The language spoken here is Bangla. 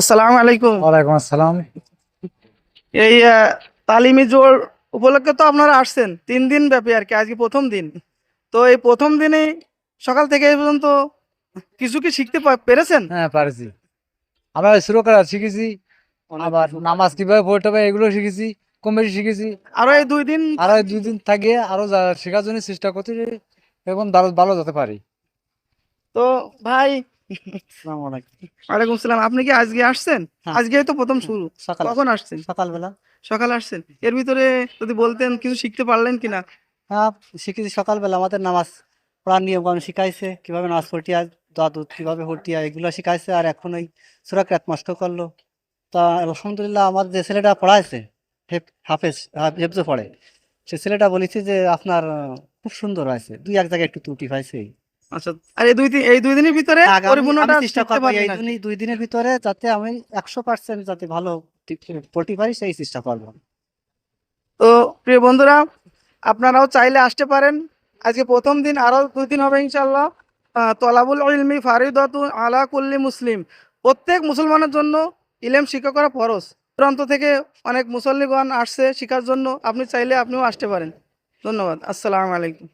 আসসালামু আলাইকুম। ওয়ালাইকুম আসসালাম। এই তালিমি জোর উপলক্ষে তো আপনারা আসছেন তিন দিন ব্যাপী আর কি আজকে প্রথম দিন। তো এই প্রথম দিনে সকাল থেকে এই পর্যন্ত কিছু কি শিখতে পেরেছেন? হ্যাঁ পারছি। আমরা শুরু করা শিখেছি আবার নামাজ কীভাবে পড়তে হবে এগুলো শিখেছি কম বেশি শিখেছি। আরও এই দুই দিন আর এই দুই দিন থাকে আরও যা- শেখার জন্য চেষ্টা করতে এখন ভালো ভালো যেতে পারি। তো ভাই ওয়ালাইকুম সালাম আপনি কি আজকে আসছেন? হ্যাঁ। আজকে তো প্রথম শুরু। সকাল। কখন আসছেন? সকালবেলা। সকালে আসছেন। এর ভিতরে যদি বলতেন কিছু শিখতে পারলেন কিনা? হ্যাঁ শিখেছি সকালবেলা। আমাদের নামাজ পড়ার নিয়ম কানুন শিখাইছে। কীভাবে নামাজ পড়তে হয় দাদু কীভাবে পড়তে হয় এগুলো শিখাইছে। আর এখন ওই সুরাক রাত করল। তা আলহামদুলিল্লাহ আমার যে ছেলেটা পড়াইছে হেফ- হাফেজ হাফ- হেফজে পড়ে সে ছেলেটা বলেছে যে আপনার খুব সুন্দর হয়েছে। দুই এক জায়গায় একটু ত্রুটি পাইছে আচ্ছা আর এই দুই দিন এই দুই দিনের ভিতরে পরিপূর্ণটা চেষ্টা শিখতে এই পারবেন আর কি। দুই- দুই দিনের ভিতরে যাতে আমি একশো পার্সেন্ট যাতে ভালো পড়তে পারি সেই চেষ্টা করব। তো প্রিয় বন্ধুরা আপনারাও চাইলে আসতে পারেন। আজকে প্রথম দিন আরও দুই দিন হবে ইনশাল্লাহ তলাবুল ইলমি ফারিদাতু আলা কুল্লি মুসলিম। প্রত্যেক মুসলমানের জন্য ইলেম শিক্ষা করা ফরজ। প্রান্ত থেকে অনেক মুসল্লিগণ আসছে শেখার জন্য। আপনি চাইলে আপনিও আসতে পারেন। ধন্যবাদ। আসসালামু আলাইকুম।